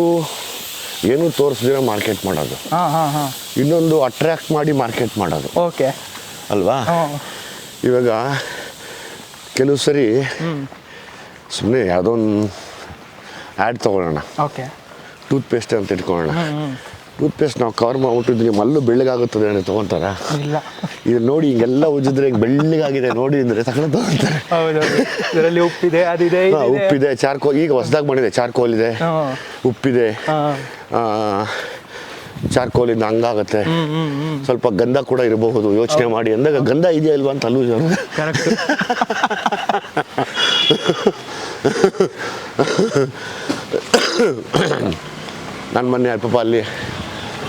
ಏನು ತೋರಿಸ್ದಿರ ಮಾರ್ಕೆಟ್ ಮಾಡೋದು. ಹಾಂ ಹಾಂ ಹಾಂ. ಇನ್ನೊಂದು ಅಟ್ರಾಕ್ಟ್ ಮಾಡಿ ಮಾರ್ಕೆಟ್ ಮಾಡೋದು. ಓಕೆ ಅಲ್ವಾ? ಇವಾಗ ಕೆಲವು ಸರಿ ಸುಮ್ಮನೆ ಯಾವುದೋ ಒಂದು ಆ್ಯಡ್ ತೊಗೊಳ್ಳೋಣ. ಓಕೆ ಟೂತ್ ಪೇಸ್ಟ್ ಅಂತ ಇಟ್ಕೊಳ್ಳೋಣ. ಟೂತ್ ಪೇಸ್ಟ್ ನಾವು ಕವರ್ ಮಾಡ್ಬಿಟ್ಟಿದ್ರೆ ನಿಮ್ಮ ಮಲ್ಲು ಬೆಳ್ಳಗಾಗುತ್ತದೆ ತೊಗೊತಾರ? ಇಲ್ಲ. ಇದು ನೋಡಿ ಹಿಂಗೆಲ್ಲ ಉಜ್ಜಿದ್ರೆ ಹಿಂಗೆ ಬೆಳ್ಳಗಾಗಿದೆ ನೋಡಿ ಅಂದರೆ ತಗೊಂಡು ತೊಗೊತಾರೆ. ಇದರಲ್ಲಿ ಉಪ್ಪಿದೆ ಅದಿದೆ ಉಪ್ಪಿದೆ ಚಾರ್ಕೋಲ್ ಈಗ ಹೊಸದಾಗಿ ಮಾಡಿದೆ ಚಾರ್ಕೋಲ್ ಇದೆ. ಉಪ್ಪಿದೆ. ಚಾರ್ಕೋಲಿಂದ ಹಂಗಾಗತ್ತೆ ಸ್ವಲ್ಪ ಗಂಧ ಕೂಡ ಇರಬಹುದು ಯೋಚನೆ ಮಾಡಿ ಅಂದಾಗ ಗಂಧ ಇದೆಯಾ ಇಲ್ವಾ ಅಂತ ಅಲ್ಲೂ ಜನ ಕರೆಕ್ಟ್ ನಾನು ಮೊನ್ನೆ ಪಾಪ ಅಲ್ಲಿ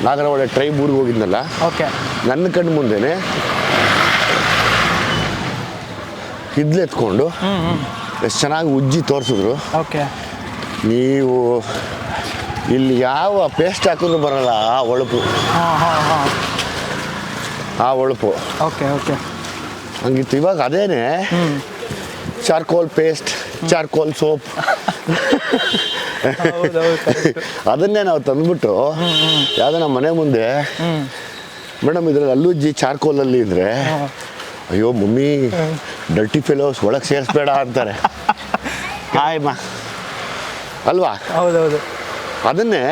ನಾಗರವಾಡ ಟ್ರೈಬ್ ಊರಿಗೆ ಹೋಗಿದ್ನಲ್ಲ? ಓಕೆ ನನ್ನ ಕಣ್ಣು ಮುಂದೆನೆ ಎತ್ಕೊಂಡು ಎಷ್ಟು ಚೆನ್ನಾಗಿ ಉಜ್ಜಿ ತೋರಿಸಿದ್ರು. ಓಕೆ ನೀವು ಇಲ್ಲಿ ಯಾವ ಪೇಸ್ಟ್ ಹಾಕಿದ್ರು ಬರಲ್ಲ ಆ ಒಳಪು. ಆ ಒಳಪು. Okay okay ಹಂಗಿತ್ತು. ಇವಾಗ ಅದೇನೆ ಚಾರ್ಕೋಲ್ ಪೇಸ್ಟ್ ಚಾರ್ಕೋಲ್ ಸೋಪ್ ಅದನ್ನೇ ನಾವು ತಂದ್ಬಿಟ್ಟು ಯಾವುದೋ ನಮ್ಮ ಮನೆ ಮುಂದೆ ಮೇಡಮ್ ಇದ್ರಲ್ಲಿ ಅಲ್ಲುಜ್ಜಿ ಚಾರ್ಕೋಲಲ್ಲಿ ಇದ್ರೆ ಅಯ್ಯೋ ಮಮ್ಮಿ ಡರ್ಟಿ ಫೆಲೋಸ್ ಒಳಗೆ ಸೇರಿಸ್ಬೇಡ ಅಂತಾರೆ. ಹಾಯ್ ಮಾ. ಅಲ್ವಾ? ಹೌದೌದು. ಅದನ್ನೇ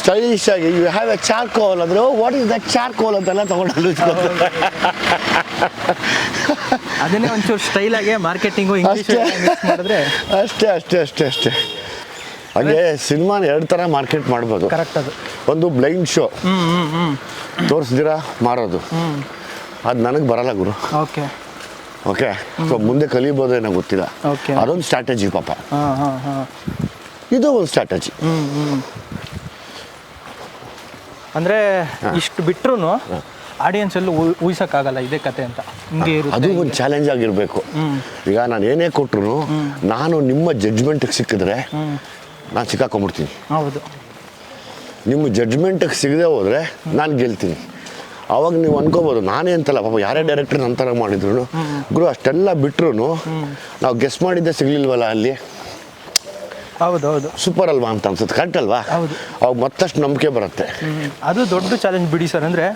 ಸ್ಟೈಲಿಶ್ ಆಗಿ ಯು ಹ್ಯಾವ್ ಎ ಚಾರ್ಕೋಲ್ ಅಂದ್ರೆ ವಾಟ್ ಇಸ್ ದಟ್ ಚಾರ್ಕೋಲ್ ಅಂತೆಲ್ಲ ತಗೊಂಡು ಅದನ್ನೇ ಒಂಚೂರು ಸ್ಟೈಲಾಗೆ ಮಾರ್ಕೆಟಿಂಗು ಅಷ್ಟೇ. ಅಷ್ಟೇ ಅಷ್ಟೇ ಅಷ್ಟೇ ಅಷ್ಟೇ. ಹಾಗೆ ಸಿನಿಮಾನ ಎರಡು ಥರ ಮಾರ್ಕೆಟ್ ಮಾಡ್ಬೋದು. ಕರೆಕ್ಟ್ ಅದು. ಒಂದು ಬ್ಲೈಂಡ್ ಶೋ. ತೋರಿಸ್ದಿರಾ ಮಾರೋದು. ಅದು ನನಗೆ ಬರಲ್ಲ ಗುರು. ಓಕೆ. ಓಕೆ? ಸೊ ಮುಂದೆ ಕಲಿಬೋದೇನೋ ಗೊತ್ತಿಲ್ಲ. ಅದೊಂದು ಸ್ಟ್ರಾಟಜಿ ಪಾಪ. ಇದು ಒಂದು ಸ್ಟ್ರಾಟಜಿ ಅಂದ್ರೆ ಇಷ್ಟು ಬಿಟ್ರು ಆಡಿಯನ್ಸ್ ಎಲ್ಲೂ ಊಹಿಸೋಕ್ಕಾಗಲ್ಲ ಇದೇ ಕತೆ ಅಂತ. ಹಿಂಗೆ ಅದು ಒಂದು ಚಾಲೆಂಜ್ ಆಗಿರಬೇಕು. ಈಗ ನಾನು ಏನೇ ಕೊಟ್ಟರು ನಾನು ನಿಮ್ಮ ಜಡ್ಜ್ಮೆಂಟಿಗೆ ಸಿಕ್ಕಿದ್ರೆ ನಾನು ಸಿಕ್ಕಾಕೊಂಡ್ಬಿಡ್ತೀನಿ ಹೌದು. ನಿಮ್ಮ ಜಡ್ಜ್ಮೆಂಟಿಗೆ ಸಿಗದೆ ಹೋದರೆ ನಾನು ಗೆಲ್ತೀನಿ. ಅವಾಗ ನೀವು ಅನ್ಕೋಬೋದು ನಾನೇ ಅಂತಲ್ಲ ಪಾಪ ಯಾರೇ ಡೈರೆಕ್ಟರ್ ನನ್ನ ಥರ ಮಾಡಿದ್ರು ಗುರು ಅಷ್ಟೆಲ್ಲ ಬಿಟ್ರು ನಾವು ಗೆಸ್ ಮಾಡಿದ್ದೆ ಸಿಗ್ಲಿಲ್ವಲ್ಲ ಅಲ್ಲಿ? ಹೌದು ಹೌದು. ಸೂಪರ್ ಅಲ್ವಾ ಅಂತ ಅನ್ಸುತ್ತೆ ಕರೆಕ್ಟ್ ಅಲ್ವಾ? ಹೌದು. ಅವಾಗ ಮತ್ತಷ್ಟು ನಂಬಿಕೆ ಬರುತ್ತೆ. ಅದು ದೊಡ್ಡ ಚಾಲೆಂಜ್ ಬಿಡಿ ಸರ್ ಅಂದರೆ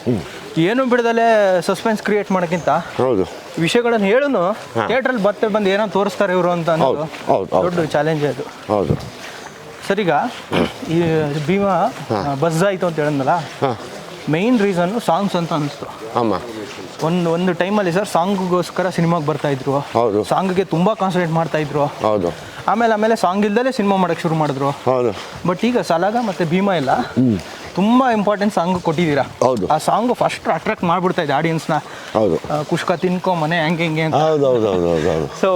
ಏನು ಬಿಡದಲ್ಲೇ ಸಸ್ಪೆನ್ಸ್ ಕ್ರಿಯೇಟ್ ಮಾಡೋಕ್ಕಿಂತ ಹೌದು. ವಿಷಯಗಳನ್ನು ಹೇಳುನು ಥಿಯೇಟ್ರಲ್ಲಿ ಮತ್ತೆ ಬಂದು ಏನೋ ತೋರಿಸ್ತಾರೆ ಇವರು ಅಂತ ಅನ್ನೋದು ಹೌದು, ಹೌದು, ಹೌದು. ದೊಡ್ಡ ಚಾಲೆಂಜ್ ಅದು. ಹೌದು. ಸರ್ ಈಗ ಈ ಭೀಮಾ ಬಸ್ ಆಯಿತು ಅಂತ ಹೇಳಿದ್ನಲ್ಲ? ಮೇಯ್ನ್ ಮೈನ್ ರೀಸನ್ನು ಸಾಂಗ್ಸ್ ಅಂತ ಅನಿಸ್ತು ಒಂದು ಒಂದು ಟೈಮಲ್ಲಿ ಸರ್ ಸಾಂಗ್ಗೋಸ್ಕರ ಸಿನಿಮಾಗೆ ಬರ್ತಾ ಇದ್ರು. ಹೌದು. ಸಾಂಗ್ಗೆ ತುಂಬ ಕಾನ್ಸಂಟ್ರೇಟ್ ಮಾಡ್ತಾ ಇದ್ರು. ಹೌದು. ಆಮೇಲೆ ಆಮೇಲೆ ಸಾಂಗ್ ಇಲ್ದಲೇ ಸಿನಿಮಾ ಮಾಡೋಕ್ಕೆ ಶುರು ಮಾಡಿದ್ರು. ಹೌದು. ಬಟ್ ಈಗ ಸಲಾಗ ಮತ್ತೆ ಭೀಮಾ ಇಲ್ಲ. ತುಂಬ ಇಂಪಾರ್ಟೆಂಟ್ ಸಾಂಗ್ ಕೊಟ್ಟಿದ್ದೀರಾ. ಹೌದು. ಆ ಸಾಂಗ್ ಫಸ್ಟ್ ಅಟ್ರಾಕ್ಟ್ ಮಾಡ್ಬಿಡ್ತಾ ಇದೆ ಆಡಿಯನ್ಸ್ನ ಹೌದು. ಕುಷ್ಕ ತಿನ್ಕೊ ಮನೆ ಹೆಂಗೆ ಹೆಂಗೆ ಅಂತ. ಹೌದು ಹೌದು ಹೌದು ಹೌದು ಹೌದು. ಸೊ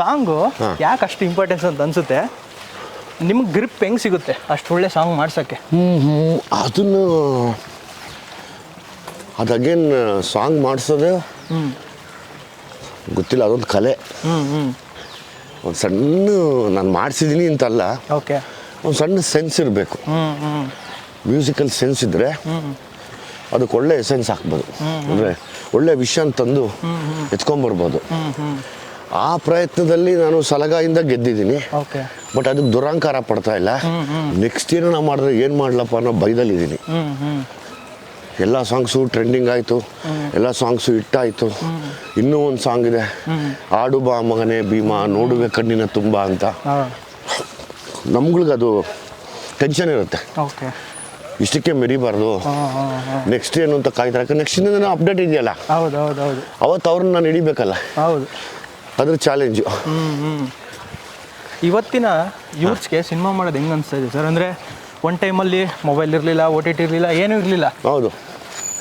ಸಾಂಗು ಯಾಕೆ ಅಷ್ಟು ಇಂಪಾರ್ಟೆನ್ಸ್ ಅಂತ ಅನ್ಸುತ್ತೆ? ನಿಮ್ಗೆ ಗ್ರಿಪ್ ಹೆಂಗೆ ಸಿಗುತ್ತೆ ಅಷ್ಟು ಒಳ್ಳೆ ಸಾಂಗ್ ಮಾಡ್ಸೋಕ್ಕೆ? ಹ್ಞೂ ಅದನ್ನು ಅದು ಅಗೇನ್ ಸಾಂಗ್ ಮಾಡಿಸೋದು ಗೊತ್ತಿಲ್ಲ ಅದೊಂದು ಕಲೆ. ಒಂದು ಸಣ್ಣ ನಾನು ಮಾಡಿಸಿದ್ದೀನಿ ಅಂತಲ್ಲ. ಓಕೆ. ಒಂದು ಸಣ್ಣ ಸೆನ್ಸ್ ಇರಬೇಕು. ಮ್ಯೂಸಿಕಲ್ ಸೆನ್ಸ್ ಇದ್ದರೆ ಅದಕ್ಕೆ ಒಳ್ಳೆ ಎಸೆನ್ಸ್ ಹಾಕ್ಬೋದು. ಅಂದರೆ ಒಳ್ಳೆ ವಿಷಯ ತಂದು ಹ್ಞೂ ಆ ಪ್ರಯತ್ನದಲ್ಲಿ ನಾನು ಸಲಗಾಯಿಂದ ಗೆದ್ದಿದ್ದೀನಿ. ಓಕೆ. ಬಟ್ ಅದಕ್ಕೆ ದುರಂಕಾರ ಪಡ್ತಾ ಇಲ್ಲ. ನೆಕ್ಸ್ಟ್ ಏನು ನಾವು ಮಾಡಿದ್ರೆ ಏನು ಮಾಡ್ಲಪ್ಪ ಅನ್ನೋ ಬೈದಲ್ಲಿದ್ದೀನಿ ಎಲ್ಲ ಸಾಂಗ್ಸು ಟ್ರೆಂಡಿಂಗ್ ಆಯಿತು. ಎಲ್ಲ ಸಾಂಗ್ಸು ಹಿಟ್ಟಾಯಿತು ಇನ್ನೂ ಒಂದು ಸಾಂಗ್ ಇದೆ. ಆಡು ಬಾ ಮಗನೇ ಭೀಮಾ ನೋಡುವೆ ಕಣ್ಣಿನ ತುಂಬ ಅಂತ. ಅದು ಟೆನ್ಷನ್ ಇರುತ್ತೆ. ಇಷ್ಟಕ್ಕೆ ಮೆರಿಬಾರ್ದು. ನೆಕ್ಸ್ಟ್ ಏನು ಅಂತ ಕಾಯ್ತಾರೆ ನೆಕ್ಸ್ಟ್ ಅಪ್ಡೇಟ್ ಇದೆಯಲ್ಲ. ಅವತ್ತು ಅವ್ರನ್ನ ನಾನು ಹಿಡಿಬೇಕಲ್ಲ. ಹೌದು. ಅದ್ರ ಚಾಲೆಂಜು ಇವತ್ತಿನ ಯೂತ್ಸ್ಗೆ ಸಿನಿಮಾ ಮಾಡೋದು ಹೆಂಗೆ ಅನಿಸ್ತಾ ಇದೆ? ಸರ್ ಅಂದರೆ ಒನ್ ಟೈಮಲ್ಲಿ ಮೊಬೈಲ್ ಇರಲಿಲ್ಲ ಓ ಟಿ ಟಿ ಇರಲಿಲ್ಲ ಏನೂ ಇರಲಿಲ್ಲ. ಹೌದು.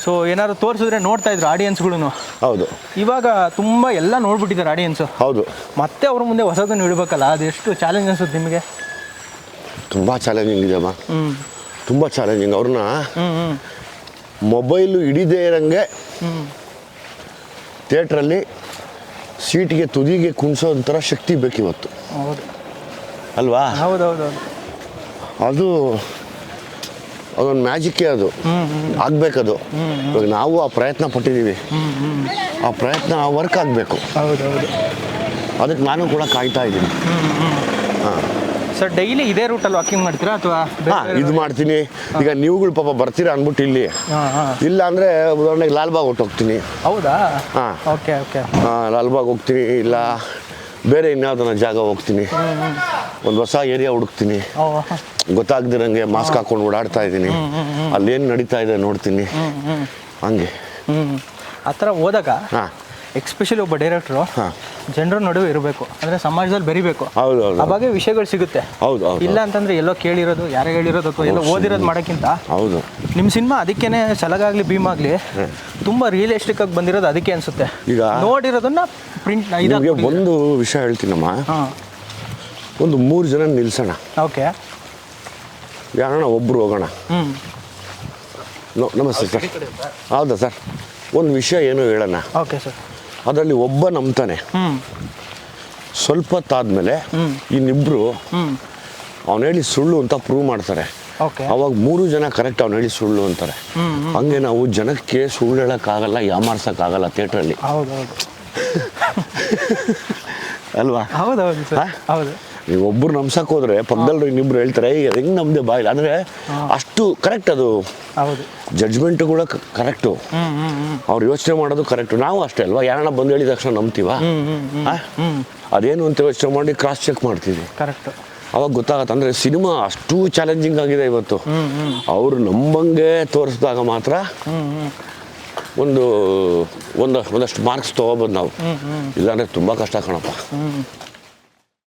ಸೊ ಏನಾದ್ರು ತೋರಿಸಿದ್ರೆ ನೋಡ್ತಾ ಇದ್ರು ಆಡಿಯನ್ಸ್ಗಳು ಹೌದು. ಇವಾಗ ತುಂಬ ಎಲ್ಲ ನೋಡ್ಬಿಟ್ಟಿದ್ದಾರೆ ಆಡಿಯನ್ಸು ಹೌದು. ಮತ್ತೆ ಅವ್ರ ಮುಂದೆ ಹೊಸದನ್ನು ಇಡಬೇಕಲ್ಲ ಅದೆಷ್ಟು ಚಾಲೆಂಜ್ ಅನ್ಸುತ್ತೆ ನಿಮಗೆ? ತುಂಬ ಚಾಲೆಂಜಿಂಗ್ ಇದೆಯಮ್ಮ ಹ್ಞೂ ತುಂಬ ಚಾಲೆಂಜಿಂಗ್ ಅವ್ರನ್ನ ಹ್ಞೂ ಹ್ಞೂ ಮೊಬೈಲು ಹಿಡಿದೇ ಇರಂಗೆ ಹ್ಞೂ ಥಿಯೇಟ್ರಲ್ಲಿ ಸೀಟಿಗೆ ತುದಿಗೆ ಕುಣಿಸೋ ಒಂಥರ ಶಕ್ತಿ ಬೇಕಿವತ್ತು. ಹೌದು. ಅಲ್ವಾ? ಹೌದೌದು ಹೌದು ಹೌದು ಅದು ಅದೊಂದು ಮ್ಯಾಜಿಕ್ಕೇ ಅದು. ಆಗ್ಬೇಕದು. ಇವಾಗ ನಾವು ಆ ಪ್ರಯತ್ನ ಪಟ್ಟಿದ್ದೀವಿ. ಆ ಪ್ರಯತ್ನ ವರ್ಕ್ ಆಗಬೇಕು. ಹೌದೌದು. ಹೌದು ಅದಕ್ಕೆ ನಾನು ಕೂಡ ಕಾಯ್ತಾ ಇದ್ದೀನಿ. ಹಾಂ. ಸರ್ ಡೈಲಿ ಇದೇ ಅಲ್ಲಿ ವಾಕಿಂಗ್ ಮಾಡ್ತೀರಾ ಅಥವಾ ಹಾಂ ಇದು ಮಾಡ್ತೀನಿ. ಈಗ ನೀವುಗಳು ಪಾಪ ಬರ್ತೀರಾ ಅಂದ್ಬಿಟ್ಟು ಇಲ್ಲಿ. ಹಾಂ ಹಾಂ. ಇಲ್ಲ ಅಂದ್ರೆ ಉದಾಹರಣೆಗೆ ಲಾಲ್ಬಾಗ್ ಹೊಟ್ಟೋಗ್ತೀನಿ ಹೌದಾ? ಹಾಂ. Okay okay. ಲಾಲ್ಬಾಗ್ ಹೋಗ್ತೀನಿ. ಇಲ್ಲ ಬೇರೆ ಇನ್ಯಾವ್ದನ್ನ ಜಾಗ ಹೋಗ್ತೀನಿ ಒಂದು ಹೊಸ ಏರಿಯಾ ಹುಡುಕ್ತೀನಿ ಗೊತ್ತಾಗ್ದಿರಂಗೆ ಮಾಸ್ಕ್ ಹಾಕೊಂಡು ಓಡಾಡ್ತಾ ಇದ್ದೀನಿ ಅಲ್ಲೇನು ನಡೀತಾ ಇದೆ ನೋಡ್ತೀನಿ ಹಂಗೆ ಆ ಥರ ಹೋದಾಗ ಎಕ್ಸ್ಪೆಷಲಿ ಒಬ್ಬ ಡೈರೆಕ್ಟ್ರು ಹಾಂ. ಜನರ ನಡುವೆ ಇರಬೇಕು. ಅಂದ್ರೆ ಸಮಾಜದಲ್ಲಿ ಬೆರಿಬೇಕು. ಹೌದು ಹೌದು. ವಿಷಯಗಳು ಸಿಗುತ್ತೆ. ಹೌದು ಹೌದು ಇಲ್ಲ ಅಂತಂದ್ರೆ ಎಲ್ಲೋ ಕೇಳಿರೋದು ಯಾರೇ ಹೇಳಿರೋದು ಅಥವಾ ಎಲ್ಲೋ ಓದಿರೋದು ಮಾಡೋಕ್ಕಿಂತ ಹೌದು. ನಿಮ್ಮ ಸಿನಿಮಾ ಅದಕ್ಕೇನೆ ಸಲಗಾಗ್ಲಿ ಭೀಮ್ ಆಗ್ಲಿ ತುಂಬಾ ರಿಯಲಿಸ್ಟಿಕ್ ಆಗಿ ಬಂದಿರೋದು ಅದಕ್ಕೆ ಅನ್ಸುತ್ತೆ. ಈಗ ನೋಡಿರೋದನ್ನ ಪ್ರಿಂಟ್ ನಿಮಗೆ ಒಂದು ವಿಷಯ ಹೇಳ್ತೀನಮ್ಮ. ಹಾಂ. ಒಂದು ಮೂರು ಜನ ನಿಲ್ಸೋಣ. ಓಕೆ. ಯಾರಣ ಒಬ್ಬರು ಹೋಗೋಣ. ಹ್ಞೂ ನಮಸ್ತೆ ಸರ್. ಹೌದಾ ಸರ್? ಒಂದು ವಿಷಯ ಏನು ಹೇಳೋಣ. Okay sir. ಅದರಲ್ಲಿ ಒಬ್ಬ ನಂಬ್ತಾನೆ. ಸ್ವಲ್ಪ ಹೊತ್ತಾದ್ಮೇಲೆ. ಇನ್ನಿಬ್ರು ಅವ್ನು ಹೇಳಿ ಸುಳ್ಳು ಅಂತ ಪ್ರೂವ್ ಮಾಡ್ತಾರೆ. ಅವಾಗ ಮೂರು ಜನ ಕರೆಕ್ಟ್ ಅವ್ನ ಹೇಳಿ ಸುಳ್ಳು ಅಂತಾರೆ. ಹಂಗೆ ನಾವು ಜನಕ್ಕೆ ಸುಳ್ಳು ಹೇಳೋಕ್ಕಾಗಲ್ಲ ಯಾಮಾರ್ಸೋಕ್ಕಾಗಲ್ಲ ಥಿಯೇಟ್ರಲ್ಲಿ ಅಲ್ವಾ? ಹೌದು. ನೀವು ಒಬ್ಬರು ನಮ್ಸಕ್ ಹೋದ್ರೆ ಪಕ್ಕದಲ್ಲಿ ಇನ್ನಿಬ್ರು ಹೇಳ್ತಾರೆ ಈಗ ಹೆಂಗ್ ನಮ್ದೆ ಬಾಯಿಲ್ಲ ಅಂದ್ರೆ ಅಷ್ಟು ಕರೆಕ್ಟ್ ಅದು. ಜಡ್ಜ್ಮೆಂಟ್ ಕೂಡ ಕರೆಕ್ಟು ಅವ್ರು ಯೋಚನೆ ಮಾಡೋದು ಕರೆಕ್ಟ್ ನಾವು ಅಷ್ಟೇ ಅಲ್ವಾ? ಯಾರನ್ನ ಬಂದು ಹೇಳಿದ ತಕ್ಷಣ ನಂಬ್ತೀವ? ಅದೇನು ಅಂತ ಯೋಚನೆ ಮಾಡಿ ಕ್ರಾಸ್ ಚೆಕ್ ಮಾಡ್ತೀವಿ. ಕರೆಕ್ಟ್ ಅವಾಗ ಗೊತ್ತಾಗತ್ತೆ. ಅಂದ್ರೆ ಸಿನಿಮಾ ಅಷ್ಟು ಚಾಲೆಂಜಿಂಗ್ ಆಗಿದೆ ಇವತ್ತು. ಅವರು ನಂಬಂಗೆ ತೋರಿಸಿದಾಗ ಮಾತ್ರ ಒಂದು ಒಂದು ಒಂದಷ್ಟು ಮಾರ್ಕ್ಸ್ ತಗೋಬೋದು ನಾವು. ಇಲ್ಲಾಂದ್ರೆ ತುಂಬಾ ಕಷ್ಟ ಕಣಪ್ಪ.